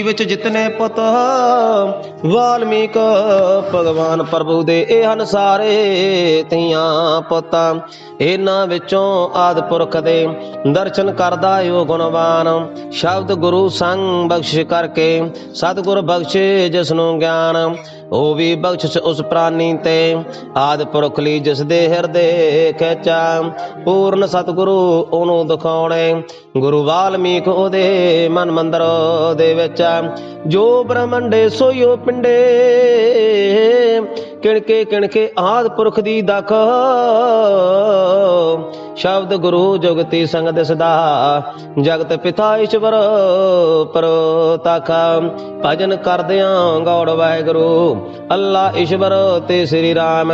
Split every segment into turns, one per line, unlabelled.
ਵਿੱਚ ਜਿਤਨੇ ਪੁੱਤ ਵਾਲਮੀਕ, ਭਗਵਾਨ ਪ੍ਰਭੂ ਦੇ ਇਹ ਹਨ ਸਾਰੇ ਤੀਆਂ ਪੁੱਤਾਂ, ਇਹਨਾਂ ਵਿੱਚੋਂ ਆਦ ਪੁਰਖ ਦੇ ਦਰਸ਼ਨ ਕਰਦਾ ਓ ਗੁਣਵਾਨ। ਸ਼ਬਦ ਗੁਰੂ ਸੰਗ ਬਖਸ਼ ਕਰਕੇ ਸਤਿਗੁਰ ਬਖਸ਼ੇ ਜਿਸ ਨੂੰ ਗਿਆਨ। ਉਹ ਵੀ ਬਖਸ਼ਿਸ਼ ਉਸ ਪ੍ਰਾਨੀ ਤੇ। ਆਦ ਪੁਰਖ ਲਈ ਜਿਸ ਦੇ ਹਿਰਦੇ ਖਿਚਾ, ਪੂਰਨ ਸਤਿਗੁਰੂ ਉਹਨੂੰ ਦਿਖਾਉਣੇ। ਗੁਰੂ ਵਾਲਮੀਕ ਉਹਦੇ ਮਨ ਮੰਦਰ ਦੇ ਵਿੱਚ ਜੋ ਬ੍ਰਹਮੰਡੇ ਸੋਇਓ ਪਿੰਡੇ। ਕਿਣਕੇ ਕਿਣਕੇ ਆਦ ਪੁਰਖ ਦੀ ਦਖ ਸ਼ਬਦ ਗੁਰੂ ਜੁਗਤੀ ਸੰਗ ਦਿਸਦਾ ਜਗਤ ਪਿਤਾ ਈਸ਼ਵਰ ਪਰ ਤਾਖਾ ਭਜਨ ਕਰਦਿਆਂ ਗੌੜ ਵਾਹਿਗੁਰੂ। ਅੱਲਾ ਈਸ਼ਵਰ ਤੇ ਸ੍ਰੀ ਰਾਮ।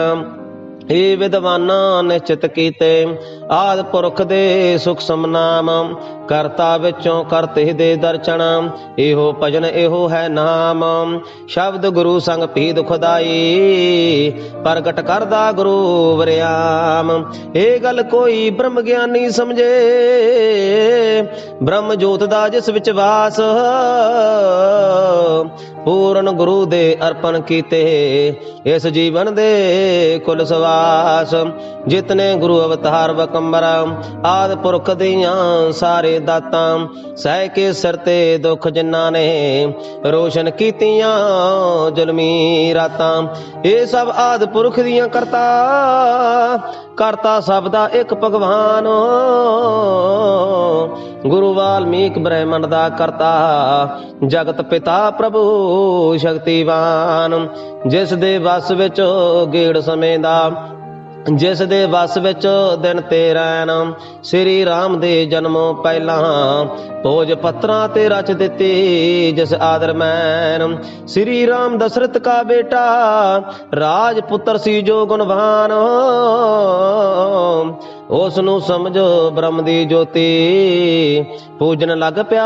ਏ ਵਿਦਵਾਨਾ ਨਿਸ਼ਚਿਤ ਕੀਤੇ। ਆਦ ਪੁਰਖ ਦੇ ਸੁਖ ਸਮਨਾਮ, ਕਰਤਾ ਵਿੱਚੋਂ ਕਰਤੇ ਦੇ ਦਰਸ਼ਨ, ਇਹੋ ਭਜਨ ਇਹੋ ਹੈ ਨਾਮ। ਸ਼ਬਦ ਗੁਰੂ ਸੰਗ ਪੀ ਦੁਖਦਾਈ, ਪ੍ਰਗਟ ਕਰਦਾ ਗੁਰੂ ਵਰਿਆਮ। ਇਹ ਗੱਲ ਕੋਈ ਬ੍ਰਹਮ ਗਿਆਨੀ ਸਮਝੇ। ਬ੍ਰਹਮ ਜੋਤ ਦਾ ਜਿਸ ਵਿੱਚ ਵਾਸ ਪੂਰਨ ਗੁਰੂ ਦੇ ਅਰਪਣ ਕੀਤੇ। ਇਸ ਜੀਵਨ ਦੇ ਕੁਲ ਸਵਾਸ, ਜਿਤਨੇ ਗੁਰੂ ਅਵਤਾਰ ਵਕੰਬਰ, ਆਦ ਪੁਰਖ ਦੀਆਂ ਸਾਰੇ ਦਾਤਾਂ, ਸਹਿ ਕੇ ਸਿਰ ਤੇ ਦੁੱਖ ਜਿਨ੍ਹਾਂ ਨੇ ਰੋਸ਼ਨ ਕੀਤੀਆਂ ਜ਼ੁਲਮੀ ਰਾਤਾਂ, ਇਹ ਸਭ ਆਦ ਪੁਰਖ ਦੀਆਂ ਕਰਤਾ ਕਰਤਾ ਸਭ ਦਾ ਇੱਕ ਭਗਵਾਨ। ਗੁਰੂ ਵਾਲਮੀਕ ਬ੍ਰਹਮੰਡ ਦਾ ਕਰਤਾ ਜਗਤ ਪਿਤਾ ਪ੍ਰਭੂ ਸ਼ਕਤੀਵਾਨ, ਜਿਸ ਦੇ ਵਸ ਵਿੱਚ ਗੇੜ ਸਮੇਂ ਦਾ ਜਿਸ ਦੇ ਵਸ ਵਿੱਚ ਦਿਨ ਤੇ ਰੈਣ, ਸ੍ਰੀ ਰਾਮ ਦੇ ਜਨਮ ਪਹਿਲਾਂ ਭੋਜ ਪੱਤਰਾਂ ਤੇ ਰਚ ਦਿੱਤੀ ਜਿਸ ਆਦਰ ਮੈਨ। ਸ੍ਰੀ ਰਾਮ ਦਸ਼ਰਥ ਕਾ ਬੇਟਾ ਰਾਜ ਪੁੱਤਰ ਸੀ ਜੋ ਗੁਣਵਾਨ। ਉਸ ਨੂੰ ਸਮਝੋ ਬ੍ਰਹਮ ਦੀ ਜੋਤੀ। ਪੂਜਣ ਲੱਗ ਪਿਆ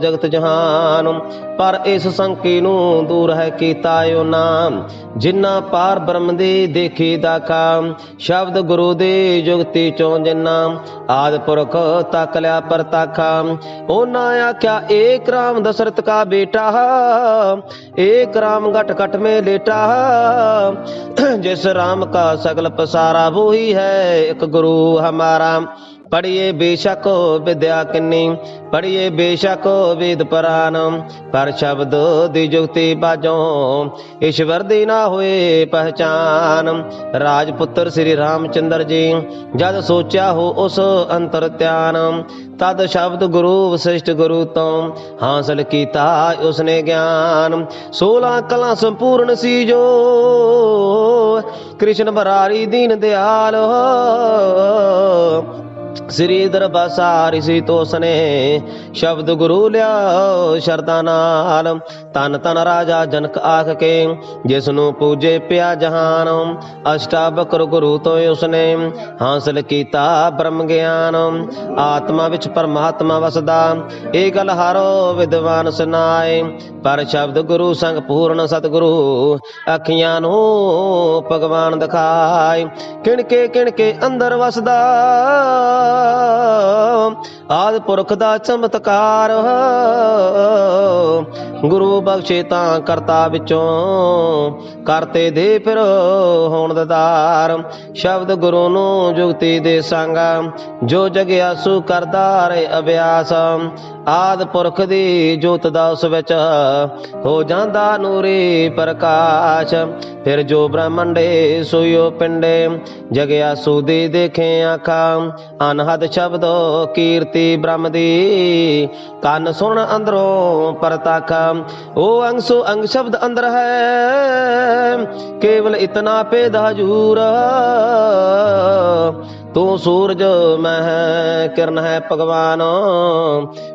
ਜਗਤ ਜਹਾਨ। ਪਰ ਇਸ ਸੰਕੀ ਨੂੰ ਦੂਰ ਹੈ ਕੀਤਾ ਉਹਨਾਂ ਜਿਨ੍ਹਾਂ ਪਾਰ ਬ੍ਰਹਮ ਦੀ ਦੇਖੀ ਦਾ ਕਾਮ। ਸ਼ਬਦ ਗੁਰੂ ਦੇ ਜੁਗਤੀ ਚੋਂ ਜਿਨ੍ਹਾਂ ਆਦ ਪੁਰਖ ਤੱਕ ਲਿਆ ਪਰਤਾਖਾ। ਉਹਨਾਂ ਆਖਿਆ, ਏਕ ਰਾਮ ਦਸ਼ਰਤ ਕਾ ਬੇਟਾ। ਏਕ ਰਾਮ ਘਟ ਘਟ ਮੇ ਲੇਟਾ। ਜਿਸ ਰਾਮ ਕਾ ਸਗਲ ਪਸਾਰਾ ਵੋਹੀ ਹੈ, ਇੱਕ ਗੁਰੂ हमारा ਪੜੀਏ ਬੇਸ਼ੱਕ ਵਿਦਿਆ ਕਿੰਨੀ? ਪੜੀਏ ਬੇਸ਼ੱਕ ਵੇਦ ਪੁਰਾਨ। ਪਰ ਸ਼ਬਦ ਦੀ ਜੁਗਤੀ ਬਾਜੋਂ ਈਸ਼ਵਰ ਦੀ ਨਾ ਹੋਏ ਪਹਿਚਾਨ। ਰਾਜਪੁੱਤਰ ਸ੍ਰੀ ਰਾਮਚੰਦਰ ਜੀ, ਜਦ ਸੋਚਿਆ ਹੋ ਉਸ ਅੰਤਰ ਧਿਆਨ, ਤਦ ਸ਼ਬਦ ਗੁਰੂ ਵਸਿਸ਼ਟ ਗੁਰੂ ਤੋਂ ਹਾਸਲ ਕੀਤਾ ਉਸਨੇ ਗਿਆਨ। 16 ਕਲਾ ਸੰਪੂਰਨ ਸੀ ਜੋ ਕ੍ਰਿਸ਼ਨ ਬਰਾਰੀ ਦੀਨ ਦਿਆਲ। ਸ੍ਰੀ ਦਰਬਾਰ ਸੀ ਤੋਸਨੇ ਸ਼ਬਦ ਗੁਰੂ ਲਿਆ ਸ਼ਰਦਾ ਨਾਲ। ਤਨ ਤਨ ਰਾਜਾ ਜਨਕ ਆਖ ਕੇ ਜਿਸ ਨੂੰ ਪੂਜੇ ਪਿਆ ਜਹਾਨ, ਅਸ਼ਟਾਵਕਰ ਗੁਰੂ ਤੋਂ ਉਸਨੇ ਹਾਸਲ ਕੀਤਾ ਬ੍ਰਹਮ ਗਿਆਨ। ਆਤਮਾ ਵਿੱਚ ਪਰਮਾਤਮਾ ਵਸਦਾ, ਇਹ ਗੱਲ ਹਰੋ ਵਿਦਵਾਨ ਸੁਨਾਏ ਪਰ ਸ਼ਬਦ ਗੁਰੂ ਸੰਗ ਪੂਰਨ ਸਤਿਗੁਰੂ ਅੱਖੀਆਂ ਨੂੰ ਭਗਵਾਨ ਦਿਖਾਏ। ਕਿਣਕੇ ਕਿਣਕੇ ਅੰਦਰ ਵਸਦਾ ਆਦ ਪੁਰਖ ਦਾ ਚਮਤਕਾਰ। ਗੁਰੂ ਬਖਸ਼ੇ ਤਾਂ ਕਰਤਾ ਵਿੱਚੋਂ, ਕਰਤੇ ਦੇ ਫਿਰ ਹੋਣ ਦਦਾਰ ਸ਼ਬਦ ਗੁਰੂ ਨੂੰ ਜੁਗਤੀ ਦੇ ਸੰਗ, ਜੋ ਜਗਿਆਸੂ ਕਰਦਾ ਰੇ ਅਭਿਆਸ। ਆਦ ਪੁਰਖ ਦੀ ਜੋਤ ਦਾ ਉਸ ਵਿੱਚ ਹੋ ਜਾਂਦਾ ਨੂਰੀ ਪ੍ਰਕਾਸ਼। ਫਿਰ ਜੋ ਬ੍ਰਹਮੰਡੇ ਸੋਇਓ ਪਿੰਡੇ ਜਗਿਆਸੂ ਦੀ ਦੇਖੇ ਆਖਾਂ ਅਨਹਦ ਸ਼ਬਦ ਕੀਰਤੀ ਬ੍ਰਹਮ ਦੀ। ਕੰਨ ਸੁਣ ਅੰਦਰੋਂ ਪਰਤਖ। ਉਹ ਅੰਗ ਸੋ ਅੰਗ ਸ਼ਬਦ ਅੰਦਰ ਹੈ। ਕੇਵਲ ਇਤਨਾ ਪੇਦ ਹਜੂਰ। ਤੂੰ ਸੂਰਜ ਮੈਂ ਕਿਰਨ ਹੈ ਭਗਵਾਨ,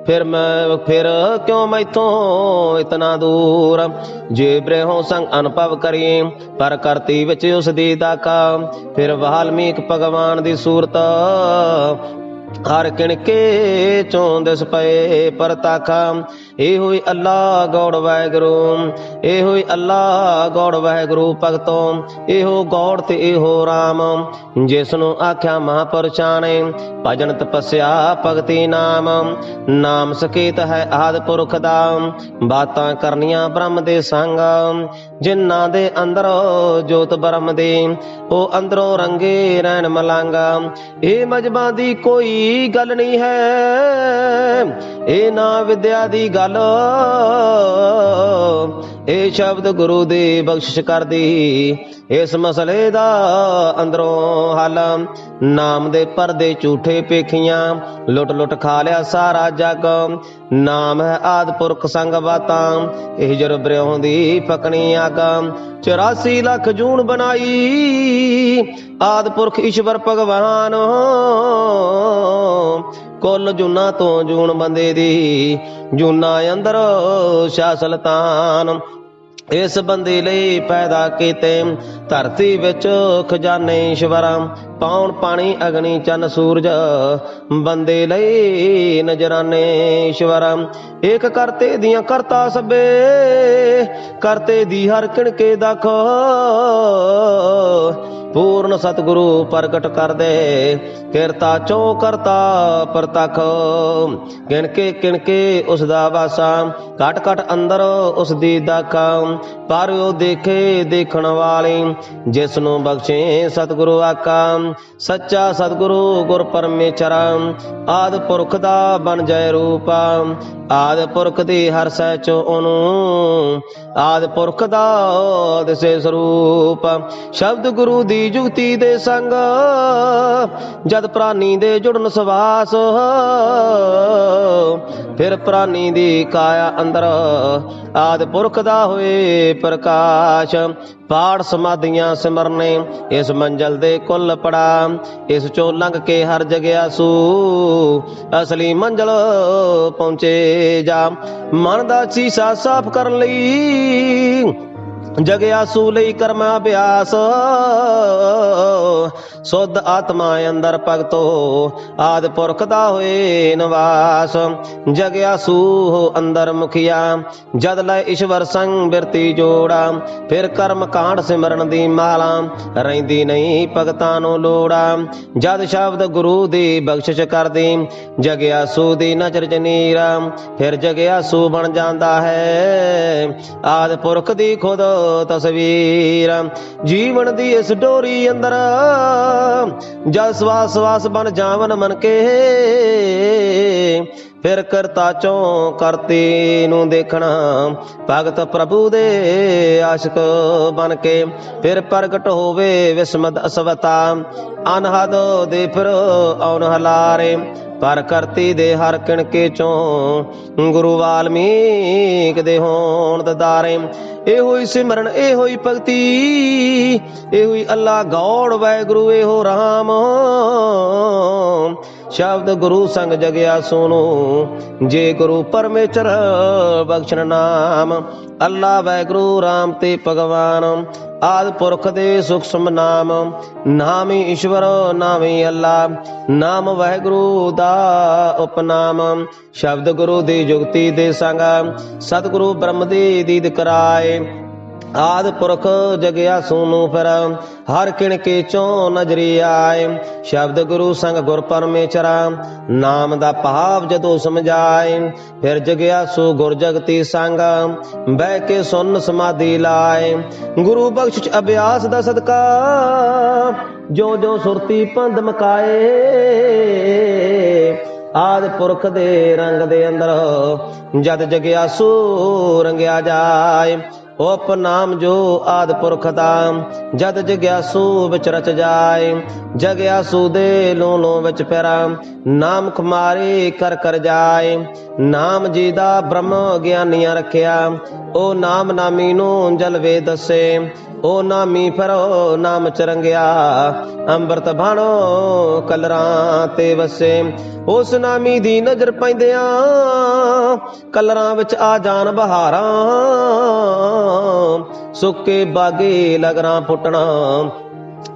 ਫਿਰ ਮੈਂ, ਫਿਰ ਕਿਉਂ ਮੈਥੋਂ ਇਤਨਾ ਦੂਰ? ਜੇ ਬ੍ਰਹੋਂ ਸੰਗ ਅਨੁਭਵ ਕਰੀ, ਪਰ ਕਰਤੀ ਵਿੱਚ ਉਸ ਦੀ ਦਾਕਾ। ਫਿਰ ਵਾਲਮੀਕ ਭਗਵਾਨ ਦੀ ਸੂਰਤ, ਹਰ ਕਿਣਕੇ ਚੋਂ ਦਿਸ ਪਏ ਪਰਤਾਖਾ ਇਹੋ ਹੀ ਅੱਲਾ ਗੌੜ ਵਾਹਿਗੁਰੂ, ਇਹੋ ਹੀ ਅੱਲਾ ਗੌੜ ਵਾਹਿਗੁਰੂ ਭਗਤੋ, ਇਹੋ ਗੌੜ ਤੇ ਇਹੋ RAM ਜਿਸ ਨੂੰ ਆਖਿਆ ਮਹਾਪੁਰਸ਼ਾਨੇ ਭਜਨ ਤਪੱਸਿਆ ਭਗਤੀ ਨਾਮ ਨਾਮ ਸਕੇਤ ਹੈ ਆਦ ਪੁਰਖ ਦਾ, ਬਾਤਾਂ ਕਰਨੀਆਂ ਬ੍ਰਹਮ ਦੇ ਸੰਗ, ਜਿਨ੍ਹਾਂ ਦੇ ਅੰਦਰ ਜੋਤ ਬ੍ਰਹਮ ਦੇ, ਉਹ ਅੰਦਰੋਂ ਰੰਗੇ ਰਹਿਣ ਮਲੰਗ, ਇਹ ਮਜਬਾਂ ਦੀ ਕੋਈ ਗੱਲ ਨਹੀਂ ਹੈ। ਇਹ ਨਾ ਵਿਦਿਆ ਦੀ ਗੱਲ। ਇਹ ਸ਼ਬਦ ਗੁਰੂ ਦੀ ਬਖਸ਼ਿਸ਼ ਕਰਦੀ। ਇਸ ਮਸਲੇ ਦਾ ਅੰਦਰੋਂ ਹੱਲ। ਨਾਮ ਦੇ ਪਰਦੇ ਝੂਠੇ ਪੇਖੀਆਂ ਲੁੱਟ ਲੁੱਟ ਖਾ ਲਿਆ ਸਾਰਾ ਜਗ। ਨਾਮ ਹੈ ਆਦ ਪੁਰਖ ਸੰਗ ਬਾਤਾਂ, ਇਹ ਜਰ ਬਰਿਉਂ ਦੀ ਪਕਣੀ ਆਗ 84 ਲੱਖ ਜੂਨ ਬਣਾਈ, ਆਦ ਪੁਰਖ ਈਸ਼ਵਰ ਭਗਵਾਨ। ਕੁੱਲ ਜੁਨਾ ਤੋਂ ਜੂਨ ਬੰਦੇ ਦੀ। ਜੂਨਾ ਅੰਦਰ ਸ਼ਾ ਸੁਲਤਾਨ ਇਸ ਬੰਦੇ ਲਈ ਪੈਦਾ ਕੀਤੇ। ਧਰਤੀ ਵਿੱਚ ਖਜ਼ਾਨੇ ਈਸ਼ਵਰਾਂ ਪਾਉਣ ਪਾਣੀ, ਅਗਨੀ, ਚੰਨ, ਸੂਰਜ ਬੰਦੇ ਲਈ ਨਜਰਾਨੇ ਈਸ਼ਵਰਾਂ ਏਕ ਕਰਤੇ ਦੀਆਂ ਕਰਤਾ ਸਬੇ ਕਰਤੇ ਦੀ ਹਰ ਕਿਣਕੇ ਦਖ ਪੂਰਨ ਸਤਿਗੁਰੂ ਪ੍ਰਗਟ ਕਰਦੇ। ਕਿਰਤਾ ਚੋ ਕਰਤਾ ਪ੍ਰਤਖ। ਗਿਣ ਕੇ ਉਸ ਦਾ ਵਾਸਾ। ਘਟ ਘਟ ਅੰਦਰ ਉਸ ਦੀ ਦਾਖਾ। ਪਰ ਉਹ ਦੇਖੇ ਦੇਖਣ ਵਾਲੇ ਜਿਸ ਨੂੰ ਬਖਸ਼ੇ ਸਤਿਗੁਰੂ ਆਕਾ ਸੱਚਾ ਸਤਿਗੁਰੂ ਗੁਰ ਪਰਮੇਸ਼ਰ, ਆਦ ਪੁਰਖ ਦਾ ਬਣ ਜੈ ਰੂਪ। ਆਦ ਪੁਰਖ ਦੀ ਹਰ ਸਹਿ ਚੋ ਉਹਨੂੰ, ਆਦ ਪੁਰਖ ਦਾ ਦਿਸੇ ਸਰੂਪ। ਸ਼ਬਦ ਗੁਰੂ ਦੀ ਜੁਗਤੀ ਦੇ ਸੰਗ, ਜਦ ਪ੍ਰਾਨੀ ਦੇ ਜੁੜਨ ਸਵਾਸ। ਫਿਰ ਪ੍ਰਾਨੀ ਦੀ ਕਾਇਆ ਅੰਦਰ ਆਦ ਪੁਰਖ ਦਾ ਹੋਏ ਪ੍ਰਕਾਸ਼। ਪਾੜ ਸਮਾਧੀਆਂ ਸਿਮਰਨੇ, ਇਸ ਮੰਜ਼ਲ ਦੇ ਕੁੱਲ ਪੜਾ। ਇਸ ਚੋਂ ਲੰਘ ਕੇ ਹਰ ਜਗਿਆ ਸੂ ਅਸਲੀ ਮੰਜ਼ਲ ਪਹੁੰਚੇ ਜਾ। ਮਨ ਦਾ ਸੀਸਾ ਸਾਫ਼ ਕਰਨ ਲਈ ਜਗਿਆਸੂ ਲਈ ਕਰਮ ਅਭਿਆਸ। ਸੁਧ ਆਤਮਾ ਅੰਦਰ ਭਗਤੋ, ਆਦ ਪੁਰਖ ਦਾ ਹੋਏ ਨਿਵਾਸ। ਜਗਿਆਸੂ ਹੋ ਅੰਦਰ ਮੁਖੀਆ, ਜਦ ਲੈ ਈਸ਼ਵਰ ਸੰਗ ਬਿਰਤੀ ਜੋੜਾ। ਫਿਰ ਕਰਮ ਕਾਂਡ ਸਿਮਰਨ ਦੀ ਮਾਲਾ, ਰਹਿੰਦੀ ਨਹੀਂ ਭਗਤਾਂ ਨੂੰ ਲੋੜਾ। ਜਦ ਸ਼ਬਦ ਗੁਰੂ ਦੀ ਬਖਸ਼ਿਸ਼ ਕਰਦੀ, ਜਗਿਆ ਸੂ ਦੀ ਨਜ਼ਰ ਜਨੀਰਾ ਫਿਰ ਜਗਿਆ ਸੂ ਬਣ ਜਾਂਦਾ ਹੈ, ਆਦ ਪੁਰਖ ਦੀ ਖੁਦ ਤਸਵੀਰ। ਜੀਵਨ ਦੀ ਇਸ ਡੋਰੀ ਅੰਦਰ ਜਦ ਸਵਾਸ ਸਵਾਸ ਬਣ ਜਾਵਨ ਮਨ ਕੇ। ਫਿਰ ਕਰਤਾ ਚੋਂ ਕਰਤੇ ਨੂੰ ਦੇਖਣਾ। ਭਗਤ ਪ੍ਰਭੂ ਦੇ ਆਸ਼ਿਕ ਬਨ ਕੇ ਫਿਰ ਪ੍ਰਗਟ ਹੋਵੇ ਵਿਸਮਦ ਅਸਵਤਾ। ਅਨਹਦ ਦੇ ਫਿਰ ਔਨ ਹਲਾਰੇ। ਪਰ ਕਰਤੀ ਦੇ ਹਰ ਕਿਣਕੇ ਚੋਂ ਗੁਰੂ ਵਾਲਮੀਕ ਦੇ ਹੋਣ ਦਦਾਰੇ। ਇਹੋ ਹੀ ਸਿਮਰਨ, ਇਹੋ ਹੀ ਭਗਤੀ, ਇਹੋ ਹੀ ਅੱਲਾ ਗੌੜ ਵੈਗੁਰੂ ਇਹੋ ਰਾਮ। ਸ਼ਬਦ ਗੁਰੂ ਸੰਗ ਜਗਿਆ ਸੁਨੋ। ਜੇ ਗੁਰੂ ਪਰਮੇਸ਼ਰ ਬਖਸ਼ਣ ਨਾਮ, ਅੱਲਾ ਵੈਗੁਰੂ ਰਾਮ ਤੇ ਭਗਵਾਨ। ਆਦ ਪੁਰਖ ਦੇ ਸੁਖ ਨਾਮ, ਨਾਮੀ ਈਸ਼ਵਰ, ਨਾਮੀ ਅੱਲਾ। ਨਾਮ ਵਾਹਿਗੁਰੂ ਦਾ ਉਪਨਾਮ, ਸ਼ਬਦ ਗੁਰੂ ਦੀ ਜੁਗਤੀ ਦੇ ਸੰਗ। ਸਤਿਗੁਰੂ ਬ੍ਰਹਮ ਦੀ ਦੀਦ ਕਰਾਏ। ਆਦ ਪੁਰਖ ਜਗਿਆ ਸੋਨੂ ਫਿਰ, ਹਰ ਕਿਣਕੇ ਚੋਂ ਨਜ਼ਰੀ ਆਏ। ਸ਼ਬਦ ਗੁਰੂ ਸੰਗ ਗੁਰ ਪਰਮੇਸ਼ਰਾ, ਨਾਮ ਦਾ ਭਾਵ ਜਦੋਂ ਸਮਝਾਏ, ਫਿਰ ਜਗਿਆ ਸੋ ਗੁਰ ਜਗਤੀ ਸੰਗ, ਬਹਿ ਕੇ ਸੁਨ ਸਮਾਧੀ ਲਾਏ। ਗੁਰੂ ਬਖਸ਼ ਅਭਿਆਸ ਦਾ ਸਦਕਾ, ਜੋ ਜੋ ਸੁਰਤੀ ਪੰਧ ਮਕਾਏ। ਆਦ ਪੁਰਖ ਦੇ ਰੰਗ ਦੇ ਅੰਦਰ ਜਦ ਜਗਿਆਸੂ ਰੰਗਿਆ ਜਾਏ। ਉਪ ਨਾਮ ਜੋ ਆਦ ਪੁਰਖ ਦਾ, ਜਦ ਜਗਿਆਸੂ ਵਿੱਚ ਰਚ ਜਾਏ, ਜਗਿਆਸੂ ਦੇ ਲੋ ਲੋ ਵਿੱਚ ਪੈਰਾ ਨਾਮ ਖੁਮਾਰੇ ਕਰ ਕਰ ਜਾਏ। ਨਾਮ ਜੀ ਦਾ ਬ੍ਰਹਮ ਗਿਆਨੀਆਂ ਰੱਖਿਆ, ਉਹ ਨਾਮ ਨਾਮੀ ਨੂੰ ਜਲਵੇ ਦੱਸੇ। ਉਹ ਨਾਮੀ ਫਿਰ, ਨਾਮ ਚਰੰਗਿਆ, ਅੰਮ੍ਰਿਤ ਬਾਣੋ ਕਲਰਾਂ ਤੇ ਵਸੇ। ਉਸ ਨਾਮੀ ਦੀ ਨਜ਼ਰ ਪੈਂਦਿਆਂ ਕਲਰਾਂ ਵਿੱਚ ਆ ਜਾਣ ਬਹਾਰਾਂ। ਸੁੱਕੇ ਬਾਗੇ ਲਗਰਾਂ ਫੁੱਟਣਾ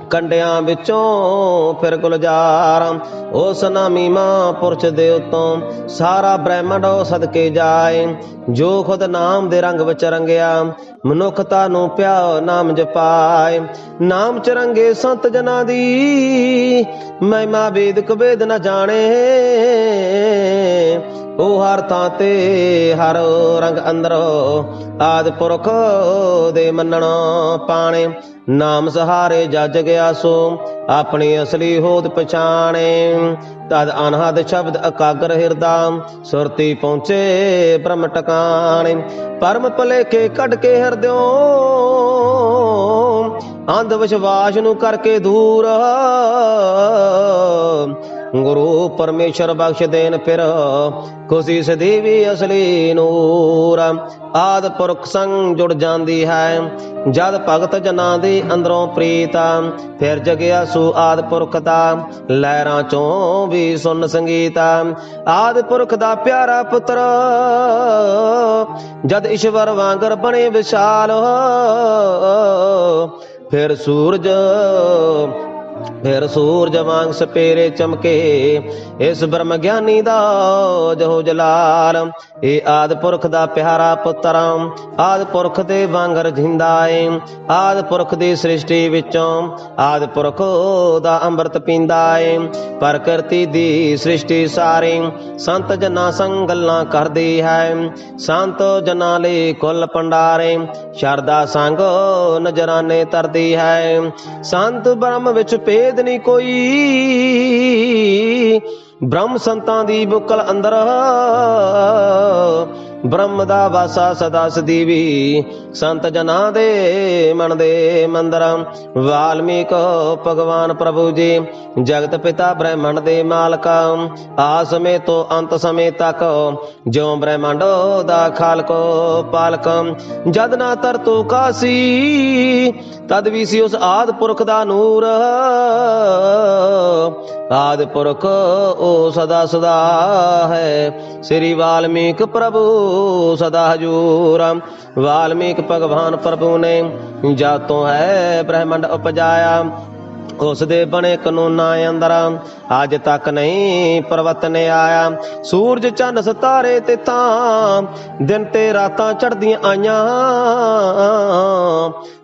ਕੰਡਿਆਂ ਵਿੱਚੋਂ ਫਿਰ ਗੁਲਜ਼ਾਰ। ਉਸ ਨਾਮੀ ਮਾਂ ਪੁਰਸ਼ ਦੇ ਉਤੋਂ ਸਾਰਾ ਬ੍ਰਹਿਮੰਡ ਉਹ ਸਦਕੇ ਜਾਏ, ਜੋ ਖੁਦ ਨਾਮ ਦੇ ਰੰਗ ਵਿੱਚ ਰੰਗਿਆ, ਮਨੁੱਖਤਾ ਨੂੰ ਪਿਆ ਨਾਮ ਜਪਾਏ। ਨਾਮ ਚ ਰੰਗੇ ਸੰਤ ਜਨਾਂ ਦੀ, ਮਹਿਮਾ ਵੇਦਕ ਵੇਦ ਨਾ ਜਾਣੇ। ਉਹ ਹਰ ਥਾਂ ਤੇ ਹਰ ਰੰਗ ਅੰਦਰ ਆਦ ਪੁਰਖ ਦੇ ਮੰਨਣ ਪਾਣੇ। ਨਾਮ ਸਹਾਰੇ ਜੱਜ ਗਿਆ ਸੋ ਆਪਣੀ ਅਸਲੀ ਹੋਦ ਪਛਾਣੇ। ਤਦ ਅਨਹਦ ਸ਼ਬਦ ਅਕਾਗਰ ਹਿਰਦਾ, ਸੁਰਤੀ ਪਹੁੰਚੇ ਬ੍ਰਹਮ ਟਿਕਾਣੇ। ਪਰਮ ਭਲੇਖੇ ਕੱਢ ਕੇ ਹਿਰਦਿਓ, ਅੰਧ ਵਿਸ਼ਵਾਸ ਨੂੰ ਕਰਕੇ ਦੂਰ। ਗੁਰੂ ਪਰਮੇਸ਼ਰ ਬਖਸ਼ ਦੇਨ ਫਿਰ। ਖੁਸ਼ੀ ਸਦੀਵੀ ਅਸਲੀ ਨੂਰ। ਆਦ ਪੁਰਖ ਸੰਗ ਜੁੜ ਜਾਂਦੀ ਹੈ। ਜਦ ਭਗਤ ਜਨਾਂ ਦੇ ਅੰਦਰੋਂ ਪ੍ਰੀਤ, ਫਿਰ ਜਗਿਆ ਸੂ ਆਦ ਪੁਰਖ ਦਾ ਲਹਿਰਾਂ ਚੋਂ ਵੀ ਸੁਨ ਸੰਗੀਤ। ਆਦ ਪੁਰਖ ਦਾ ਪਿਆਰਾ ਪੁੱਤਰ, ਜਦ ਈਸ਼ਵਰ ਵਾਂਗਰ ਬਣੇ ਵਿਸ਼ਾਲ, ਫਿਰ ਸੂਰਜ ਫਿਰ ਸੂਰਜ ਵਾਂਗ ਸਪੇਰੇ ਚਮਕੇ, ਇਸ ਬ੍ਰਹਮ ਗਿਆਨੀ ਦਾ ਜੋ ਜਲਾਲ। ਇਹ ਆਦ ਪੁਰਖ ਦਾ ਪਿਆਰਾ ਪੁੱਤਰ, ਆਦ ਪੁਰਖ ਦੇ ਵਾਂਗਰ ਜਿੰਦਾ ਏ, ਆਦ ਪੁਰਖ ਦੀ ਸ੍ਰਿਸ਼ਟੀ ਵਿੱਚੋਂ ਆਦ ਪੁਰਖ ਦਾ ਅੰਮ੍ਰਿਤ ਪੀਂਦਾ ਏ। ਪ੍ਰਕਿਰਤੀ ਦੀ ਸ੍ਰਿਸ਼ਟੀ ਸਾਰੀ ਸੰਤ ਜਨਾਂ ਸੰਗ ਗੱਲਾਂ ਕਰਦੀ ਹੈ। ਸੰਤ ਜਨਾਂ ਲਈ ਕੁੱਲ ਪੰਡਾਰੇ ਸ਼ਰਦਾ ਸੰਗ ਨਜਰਾਨੇ ਤਰਦੀ ਹੈ। ਸੰਤ ਬ੍ਰਹਮ ਵਿੱਚ ਭੇਦ ਨਹੀਂ ਕੋਈ। ਬ੍ਰਹਮ ਸੰਤਾਂ ਦੀ ਬੁੱਕਲ ਅੰਦਰ। ਬ੍ਰਹਮ ਦਾ ਵਾਸਾ ਸਦਾ ਸਦੀਵੀ। ਸੰਤ ਜਨਾਂ ਦੇ ਮਨ ਦੇ ਮੰਦਰ। ਵਾਲਮੀਕ ਭਗਵਾਨ ਪ੍ਰਭੂ ਜੀ, ਜਗਤ ਪਿਤਾ ਬ੍ਰਹਮੰਡ ਦੇ ਮਾਲਕ। ਆ ਸਮੇਂ ਤੋਂ ਅੰਤ ਸਮੇਂ ਤੱਕ ਜਿਉ ਬ੍ਰਹਮੰਡ ਦਾ ਖਾਲਕ ਪਾਲਕ। ਜਦ ਨਾ ਤਰਤੋ ਕਾਸੀ, ਤਦ ਵੀ ਸੀ ਉਸ ਆਦ ਪੁਰਖ ਦਾ ਨੂਰ। ਆਦ ਪੁਰਖ ਉਹ ਸਦਾ ਸਦਾ ਹੈ। ਸ੍ਰੀ ਵਾਲਮੀਕ ਪ੍ਰਭੂ ਸਦਾ ਹਜੂਰ। ਵਾਲਮੀਕ ਭਗਵਾਨ ਪ੍ਰਭੂ ਨੇ ਜਾਤੋਂ ਹੈ ਬ੍ਰਹਮੰਡ ਉਪਜਾਇਆ। ਉਸ ਦੇ ਬਣੇ ਕਾਨੂੰਨਾਂ ਅੰਦਰ ਅੱਜ ਤੱਕ ਨਹੀਂ ਪਰਵਤਨ ਆਇਆ। ਸੂਰਜ ਚੰਨ ਸਤਾਰੇ ਤੇ ਤਾਂ ਦਿਨ ਤੇ ਰਾਤਾਂ ਚੜਦੀਆਂ ਆਈਆਂ।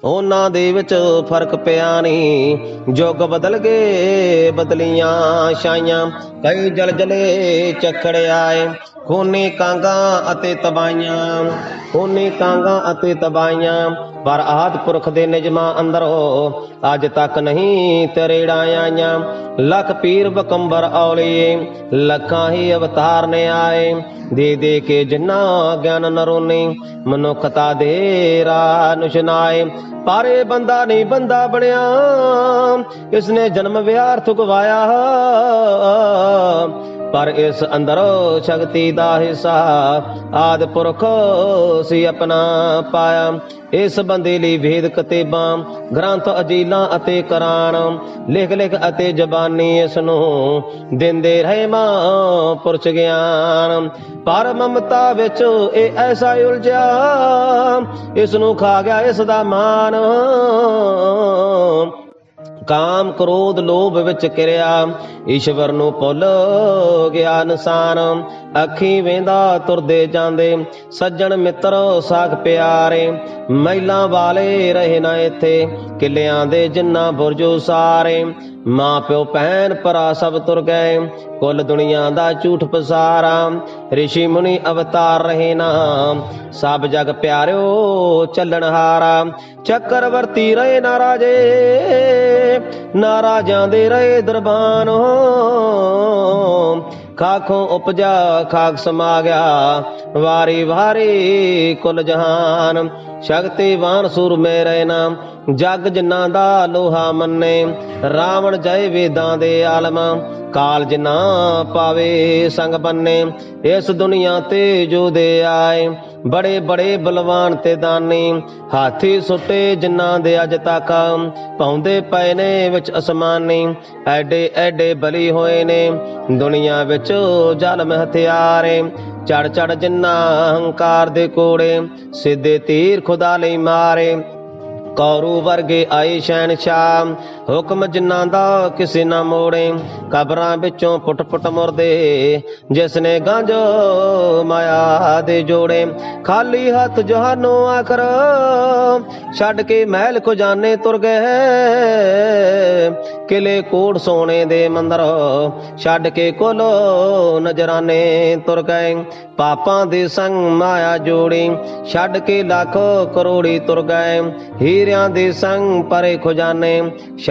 ਉਹਨਾਂ ਦੇ ਵਿੱਚ ਫ਼ਰਕ ਪਿਆ ਨਹੀਂ। ਜੁਗ ਬਦਲ ਗਏ, ਬਦਲੀਆਂ ਛਾਈਆਂ। ਕਈ ਜਲ ਜਲੇ ਚੱਕੜ ਆਏ, ਖੂਨੀ ਕਾਂਗਾ ਅਤੇ ਤਬਾਈਆਂ ਖੂਨੀ ਕਾਂਗਾ ਅਤੇ ਤਬਾਈਆਂ ਪਰ ਆਦ ਪੁਰਖ ਦੇ ਨਿਜਮਾਂ ਅੰਦਰੋਂ ਅੱਜ ਤੱਕ ਨਹੀਂ ਤਰੇੜਾਂ ਆਈਆਂ। ਲੱਖ ਪੀਰ ਬਕੰਬਰ ਔਲੀਏ ਲੱਖਾਂ ਹੀ ਅਵਤਾਰ ਨੇ ਆਏ। ਦੇ ਦੇ ਕੇ ਜਿੰਨਾ ਗਿਆਨ ਨਰੋਨੇ, ਮਨੁੱਖਤਾ ਦੇ ਰਾਹ ਨੁਸ਼ਨਾਏ। ਪਰ ਇਹ ਬੰਦਾ ਨਹੀਂ ਬੰਦਾ ਬਣਿਆ। ਇਸਨੇ ਜਨਮ ਵਿਆਰਥ ਗਵਾਇਆ ਪਰ ਇਸ ਅੰਦਰ ਸ਼ਕਤੀ ਦਾ ਹਿਸਾ ਆਦ ਪੁਰਖ ਸੀ ਆਪਣਾ ਪਾਇਆ। ਇਸ ਬੰਦੇ ਲਈ ਵੇਦ ਕਤੇਬਾਂ, ਗ੍ਰੰਥ, ਅਜੀਲਾਂ ਅਤੇ ਕੁਰਾਨ ਲਿਖ ਲਿਖ ਅਤੇ ਜ਼ਬਾਨੀ ਇਸ ਨੂੰ ਦਿੰਦੇ ਰਹੇ ਮਾਂ ਪੁਰਸ਼ ਗਿਆਨ। ਪਰ ਮਮਤਾ ਵਿੱਚ ਇਹ ਐਸਾ ਉਲਝਿਆ, ਇਸ ਨੂੰ ਖਾ ਗਿਆ ਇਸ ਦਾ ਮਾਨ। ਕਾਮ ਕ੍ਰੋਧ ਲੋਭ ਵਿੱਚ ਕਿਰਿਆ, ਈਸ਼ਵਰ ਨੂੰ ਭੁੱਲ ਗਿਆ ਇਨਸਾਨ। ਅੱਖੀ ਵੇਂਦਾ ਤੁਰਦੇ ਜਾਂਦੇ, ਸੱਜਣ ਮਿੱਤਰ ਸਾਖ ਪਿਆਰੇ। ਮਹਿਲਾ ਵਾਲੇ ਰਹੇ ਨਾ ਇੱਥੇ, ਕਿਲਿਆਂ ਦੇ ਜਿੰਨਾ ਬੁਰਜੋ ਸਾਰੇ ਮਾਂ ਪਿਓ ਭੈਣ, ਭਰਾ ਸਭ ਤੁਰ ਗਏ। ਕੁੱਲ ਦੁਨੀਆ ਦਾ ਝੂਠ ਪਸਾਰਾ ઋષਿ ਮੁਨੀ ਅਵਤਾਰ ਰਹੇ ਨਾ। ਸਭ ਜਗ ਪਿਆਰਿਓ, ਚੱਲਣ ਹਾਰਾ ਚੱਕਰਵਰਤੀ ਰਹੇ ਨਾ ਰਾਜੇ, ਨਾ ਰਾਜਾਂ ਦੇ ਰਹੇ ਦਰਬਾਨ। ਖਾਖੋਂ ਉਪਜਾ ਖਾਕ ਸਮਾ ਗਿਆ ਵਾਰੀ ਵਾਰੀ ਕੁਲ ਜਹਾਨ। ਸ਼ਕਤੀਵਾਨ ਸੂਰ ਮੇ ਸੂਰਮੇ ਰਹਿਣਾ ਜਗ ਜਿਨ੍ਹਾਂ ਦਾ ਲੋਹਾ ਮੰਨੇ, ਰਾਵਣ ਜੈ ਵੇਦਾਂ ਦੇ ਆਲਮ, ਕਾਲ ਜਿਨਾ ਪਾਵੇ ਸੰਗ ਬੰਨੇ, ਇਸ ਦੁਨੀਆ ਤੇ ਜੋ ਦੇ ਆਏ, ਬੜੇ ਬੜੇ ਬਲਵਾਨ ਤੇ ਦਾਨੀ, ਹਾਥੀ ਸੁੱਟੇ ਜਿਨ੍ਹਾਂ ਦੇ ਅਜ ਤੱਕ, ਪਾਉਂਦੇ ਪਏ ਨੇ ਵਿੱਚ ਅਸਮਾਨੀ, ਐਡੇ ਐਡੇ ਬਲੀ ਹੋਏ ਨੇ, ਦੁਨੀਆ ਵਿੱਚ ਜ਼ਾਲਮ ਹਥਿਆਰੇ, ਚੜ ਚੜ ਜਿੰਨਾ ਹੰਕਾਰ ਦੇ ਕੋੜੇ, ਸਿੱਧੇ ਤੀਰ ਖੁਦਾ ਲਈ ਮਾਰੇ ਕੌਰੂ ਵਰਗੇ ਆਏ ਸ਼ਾਮ ਹੁਕਮ ਜਿਨ੍ਹਾਂ ਦਾ ਕਿਸੇ ਨਾ ਮੋੜੇ, ਕਬਰਾਂ ਵਿੱਚੋਂ ਪੁੱਟ ਪੁੱਟ ਮੁਰਦੇ। ਜਿਸ ਨੇ ਗੰਜ ਮਾਇਆ ਦੇ ਜੋੜੇ, ਖਾਲੀ ਹੱਥ ਜਹਾਨੋਂ ਆਖਰ, ਛੱਡ ਕੇ ਮਹਿਲ ਕੋ ਤੁਰ ਗਏ। ਕਿਲੇ ਕੋਟ ਸੋਨੇ ਦੇ ਮੰਦਰ, ਛੱਡ ਕੇ ਕੋਲੋ ਨਜ਼ਰਾਨੇ ਤੁਰ ਗਏ। ਪਾਪਾਂ ਦੇ ਸੰਗ ਮਾਇਆ ਜੋੜੀ, ਛੱਡ ਕੇ ਲੱਖ ਕਰੋੜੀ ਤੁਰ ਗਏ। ਹੀਰਿਆਂ ਦੇ ਸੰਗ ਪਰੇ ਖੁਜਾਨੇ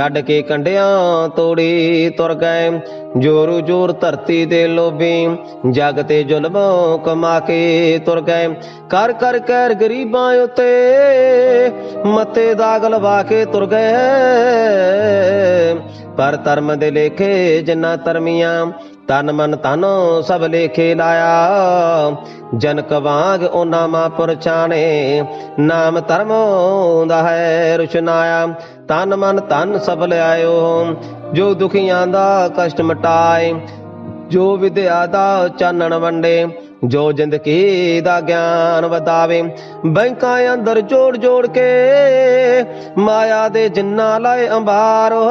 ਛੱਡ ਕੇ ਕੰਡਿਆਂ ਤੋੜੀ ਤੁਰ ਗਏ। ਜੋਰੂ ਜੋਰ ਧਰਤੀ ਦੇ ਲੋਭੀ, ਜਗ ਤੇ ਜ਼ੁਲਮ ਕਮਾ ਕੇ ਤੁਰ ਗਏ। ਕਰ ਕਰ ਕਹਿਰ ਗਰੀਬਾਂ ਉਤੇ ਮੱਤੇ ਦਾਗ ਲਵਾ ਕੇ ਤੁਰ ਗਏ। ਪਰ ਧਰਮ ਦੇ ਲੇਖੇ ਜਿੰਨਾ ਧਰਮੀਆਂ, ਤਨ ਮਨ ਤਨ ਸਭ ਲੇਖੇ ਲਾਇਆ। ਜਨਕ ਵਾਂਗ ਉਹਨਾਂ ਮਾ ਪੁਰਚਾਣੇ ਨਾਮ ਧਰਮ ਦਾ ਹੈ ਰੁਸ਼ਨਾਇਆ। ਤਨ ਮਨ ਧਨ ਸਭ ਲਿਆਇਓ, ਜੋ ਦੁਖੀਆਂ ਦਾ ਕਸ਼ਟ ਮਟਾਏ, ਜੋ ਵਿਦਿਆ ਦਾ ਚਾਨਣ ਵੰਡੇ, ਜੋ ਜ਼ਿੰਦਗੀ ਦਾ ਗਿਆਨ ਵਧਾਵੇ। ਬੈਂਕਾਂ ਅੰਦਰ ਜੋੜ ਜੋੜ ਕੇ ਮਾਇਆ ਦੇ ਜਿੰਨਾ ਲਾਏ ਅੰਬਾਰੋ,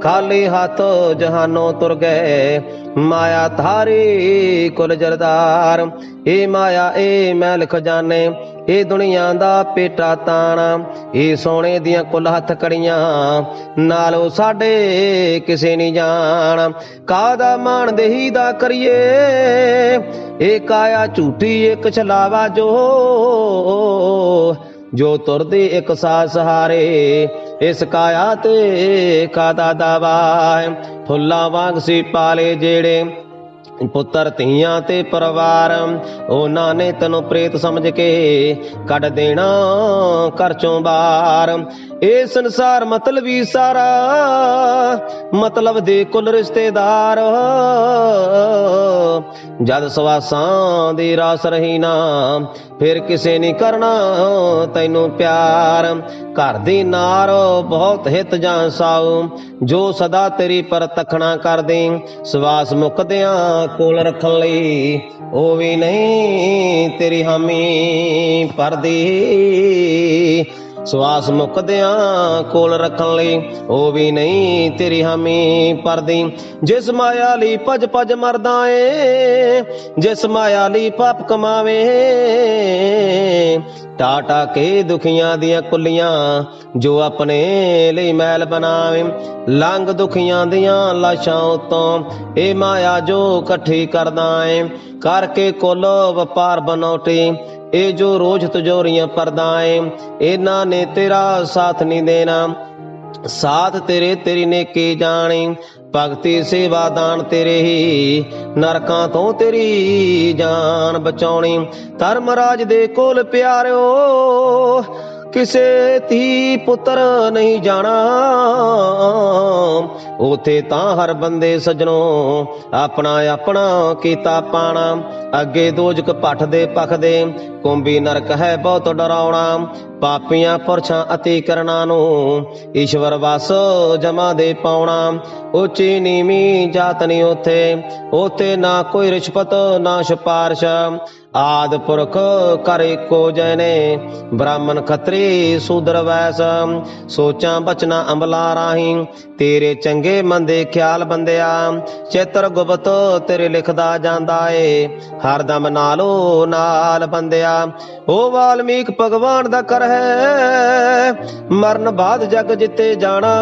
ਖਾਲੀ ਹੱਥ ਜਹਾਨੋਂ ਤੁਰ ਗਏ, ਮਾਇਆ ਧਾਰੀ ਕੁਲ ਜਰਦਾਰ। ਇਹ ਮਾਇਆ ਇਹ ਮੈਲ ਖਜ਼ਾਨੇ ਇਹ ਦੁਨੀਆ ਦਾ ਪੇਟਾ ਤਾਣਾ, ਇਹ ਸੋਨੇ ਦੀਆਂ ਕੁੱਲ ਹੱਥ ਕੜੀਆਂ, ਨਾਲੋਂ ਸਾਡੇ ਕਿਸੇ ਨਹੀਂ ਜਾਣ। ਕਾਦਾ ਮਾਣ ਦੇਹੀ ਦਾ ਕਰੀਏ? ਇਹ ਕਾਇਆ ਝੂਠੀ, ਇੱਕ ਛਲਾਵਾ ਜੋ ਜੋ ਤੁਰਦੇ ਇੱਕ ਸਾਹ ਸਹਾਰੇ, ਇਸ ਕਾਇਆ ਤੇ ਕਾਦਾ ਦਾਵਾ ਹੈ? ਫੁੱਲਾਂ ਵਾਂਗ ਸੀ ਪਾਲੇ ਜਿਹੜੇ ਪੁੱਤਰ ਧੀਆਂ ਤੇ ਪਰਿਵਾਰ, ਉਹਨਾਂ ਨੇ ਤੈਨੂੰ ਪ੍ਰੇਤ ਸਮਝ ਕੇ ਕੱਢ ਦੇਣਾ ਘਰ ਚੋਂ ਬਾਹਰ। ਇਹ ਸੰਸਾਰ ਮਤਲਬੀ ਸਾਰਾ, ਮਤਲਬ ਦੇ ਕੁੱਲ ਰਿਸ਼ਤੇਦਾਰ। ਜਦ ਸਵਾਸਾਂ ਦੀ ਰਾਸ ਰਹੀ ਨਾ, ਫਿਰ ਕਿਸੇ ਨਹੀਂ ਕਰਨਾ ਤੈਨੂੰ ਪਿਆਰ। ਘਰ ਦੀ ਨਾਰ ਬਹੁਤ ਹਿੱਤ ਜਾਂ ਸਾਉ ਜੋ ਸਦਾ ਤੇਰੀ ਪਰ ਤਖਣਾ ਕਰਦੇ। ਸਵਾਸ ਮੁਕਦਿਆਂ ਕੋਲ ਰੱਖਣ ਲਈ ਉਹ ਵੀ ਨਹੀਂ ਤੇਰੀ ਹਾਮੀ ਪਰਦੀ ਸਵਾਸ ਮੁਕਦਿਆਂ ਕੋਲ ਰੱਖਣ ਲਈ ਉਹ ਵੀ ਨਹੀਂ ਤੇਰੀ ਹਾਮੀ ਪਰਦੀ ਜਿਸ ਮਾਇਆ ਲਈ ਭਜ ਭਜ ਮਰਦਾ ਏ, ਜਿਸ ਮਾਇਆ ਲਈ ਪਾਪ ਕਮਾਵੇ, ਟਾਟਾ ਕੇ ਦੁਖੀਆਂ ਦੀਆਂ ਕੁੱਲੀਆਂ ਜੋ ਆਪਣੇ ਲਈ ਮੈਲ ਬਣਾਵੇ। ਲੰਗ ਦੁਖੀਆਂ ਦੀਆਂ ਲਾਸ਼ਾਂ ਉਤੋਂ ਇਹ ਮਾਇਆ ਜੋ ਇਕੱਠੀ ਕਰਦਾ ਏ। ਕਰਕੇ ਕੁੱਲ ਵਪਾਰ ਬਨੋਟੀ ਇਹ ਜੋ ਰੋਜ਼ ਤਜੋਰੀਆਂ ਪਰਦਾ ਏ ਇਹਨਾਂ ਨੇ ਤੇਰਾ ਸਾਥ ਨਹੀਂ ਦੇਣਾ। ਸਾਥ ਤੇਰੇ, ਤੇਰੀ ਨੇਕੀ ਜਾਣੀ। ਭਗਤੀ ਸੇਵਾ ਦਾਨ ਤੇਰੇ ਹੀ, ਨਰਕਾਂ ਤੋਂ ਤੇਰੀ ਜਾਨ ਬਚਾਉਣੀ। ਧਰਮ ਰਾਜ ਦੇ ਕੋਲ ਪਿਆਰਿਓ, ਕਿਸੇ ਧੀ ਪੁੱਤਰ ਨਹੀਂ ਜਾਣਾ। ਉਥੇ ਤਾਂ ਹਰ ਬੰਦੇ ਸਜਣੋ, ਆਪਣਾ ਆਪਣਾ ਕੀਤਾ ਪਾਣਾ। ਅੱਗੇ ਦੋਜਕ ਪੱਠ ਦੇ ਪਖ ਦੇ ਕੁੰਭੀ ਨਰਕ ਹੈ ਬਹੁਤ ਡਰਾਉਣਾ। ਪਾਪੀਆਂ ਪੁਰਸ਼ਾਂ ਅਤੀ ਕਰਨਾ ਨੂੰ ਈਸ਼ਵਰ ਵਸ ਜਮਾ ਦੇ ਪਾਉਣਾ। ਉੱਚੀ ਨੀਵੀਂ ਜਾਤ ਨਹੀਂ ਉਥੇ ਉਥੇ ਨਾ ਕੋਈ ਰਿਸ਼ਵਤ ਨਾ ਸਿਫਾਰਿਸ਼। ਆਦ ਪੁਰਖ ਕਰ ਏਕੋ ਜਨੇ ਬ੍ਰਾਹਮਣ ਖੱਤਰੀ ਸੂਦਰ ਵੈਸ। ਸੋਚਾਂ ਬਚਨਾ ਅੰਬਲਾ ਰਾਹੀਂ, ਤੇਰੇ ਚੰਗੇ ਮੰਦੇ ਖਿਆਲ ਬੰਦਿਆ। ਚੇਤਰ ਗੁਪਤ ਤੇਰੇ ਲਿਖਦਾ ਜਾਂਦਾ ਏ ਹਰਦਮ ਨਾਲੋ ਨਾਲ ਬੰਦਿਆ। ਓ ਵਾਲਮੀਕ ਭਗਵਾਨ ਦਾ ਕਰ ਹੈ, ਮਰਨ ਬਾਅਦ ਜਗ ਜਿੱਤੇ ਜਾਣਾ।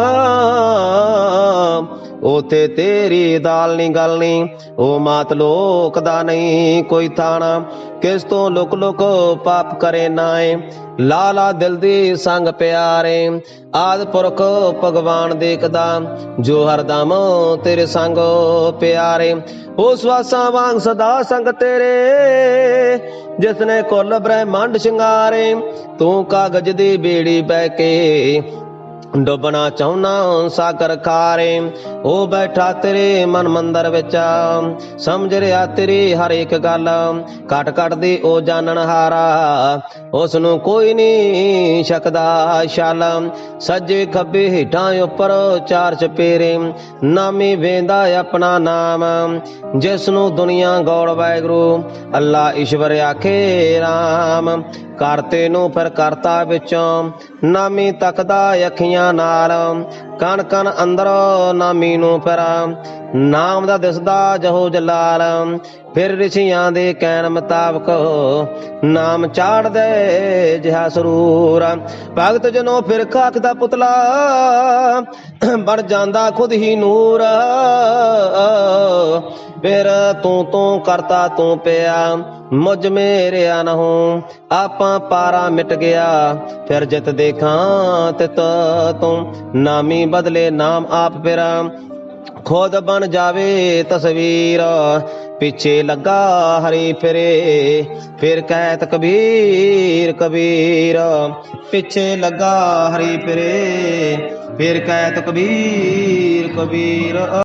ਉਥੇ ਤੇਰੀ ਦਾਲ ਨਹੀਂ ਗੱਲ ਨਹੀਂ ਉਹ ਮਾਤ ਲੋਕ ਦਾ ਨਹੀਂ ਕੋਈ ਥਾਣਾ। ਕਿਸ ਤੋਂ ਲੁਕ ਲੁਕ ਪਾਪ ਕਰੇ ਨਾਏ, ਲਾਲਾ ਦਿਲ ਦੀ ਸੰਗ ਪਿਆਰੇ। ਆਦ ਪੁਰਖ ਭਗਵਾਨ ਦੇਖਦਾ, ਜੋ ਹਰਦਮ ਤੇਰੇ ਸੰਗ ਪਿਆਰੇ। ਉਹ ਸਵਾਸਾਂ ਵਾਂਗ ਸਦਾ ਸੰਗ ਤੇਰੇ ਜਿਸਨੇ ਕੁੱਲ ਬ੍ਰਹਿਮੰਡ ਸ਼ਿੰਗਾਰੇ। ਤੂੰ ਕਾਗਜ ਦੀ ਬੇੜੀ ਬਹਿ ਕੇ ਡੁੱਬਣਾ ਚਾਹੁੰਨਾ ਸਾਗਰ ਖਾਰੇ। ਉਹ ਬੈਠਾ ਤੇਰੇ ਮਨ ਮੰਦਰ ਵਿੱਚ। ਸਮਝ ਰਿਆ ਤੇਰੀ ਹਰ ਇੱਕ ਗੱਲ। ਕਟ ਕਟ ਦੀ ਉਹ ਜਾਣਨ ਹਾਰਾ। ਉਸ ਨੂੰ ਕੋਈ ਨਹੀਂ ਸਕਦਾ ਸ਼ਾਲ ਸੱਜੇ ਖੱਬੇ ਹੇਠਾਂ ਉੱਪਰ ਚਾਰ ਚਪੇਰੇ। ਨਾਮੀ ਵੇਂਦਾ ਆਪਣਾ ਨਾਮ। ਜਿਸ ਨੂੰ ਦੁਨੀਆ ਗੌੜ ਵਾਹਿਗੁਰੂ, ਅੱਲਾ ਈਸ਼ਵਰ ਆਖੇ RAM ਕਰਤੇ ਨੂੰ ਫਿਰ ਕਰਤਾ ਵਿੱਚੋਂ, ਨਾਮੀ ਤੱਕਦਾ ਅੱਖੀਆਂ ਨਾਲ। ਕਣ ਕਣ ਅੰਦਰ ਨਾਮੀ ਨੂੰ ਫਿਰ ਨਾਮ ਦਾ ਦਿਸਦਾ ਜਹੋ ਜਲਾਲ। ਫਿਰ ਰਿਸ਼ੀਆਂ ਦੇ ਕਹਿਣ ਮੁਤਾਬਕ ਨਾਮ ਚਾੜਦੇ ਜਿਹਾ ਸਰੂਰ। ਭਗਤ ਜਨੋ ਫਿਰ ਖਾਕ ਦਾ ਪੁਤਲਾ, ਬਣ ਜਾਂਦਾ ਖੁਦ ਹੀ ਨੂਰ। ਫਿਰ ਤੂੰ ਤੂੰ ਕਰਤਾ ਤੂੰ ਪਿਆ, ਮੁਝ ਮੇਰਿਆ ਨਾ ਹੂੰ ਆਪਾਂ ਪਾਰਾ ਮਿਟ ਗਿਆ। ਫਿਰ ਜਿਤ ਦੇਖਾਂ ਤਿਤ ਤੂੰ, ਨਾਮੀ ਬਦਲੇ ਨਾਮ ਆਪ ਫਿਰ। ਖੁਦ ਬਣ ਜਾਵੇ ਤਸਵੀਰ, ਪਿੱਛੇ ਲੱਗਾ ਹਰੀ ਫਿਰੇ, ਫਿਰ ਕਹਿਤ ਕਬੀਰ ਕਬੀਰ। ਪਿੱਛੇ ਲੱਗਾ ਹਰੀ ਫਿਰੇ, ਫਿਰ ਕਹਿਤ ਕਬੀਰ ਕਬੀਰ।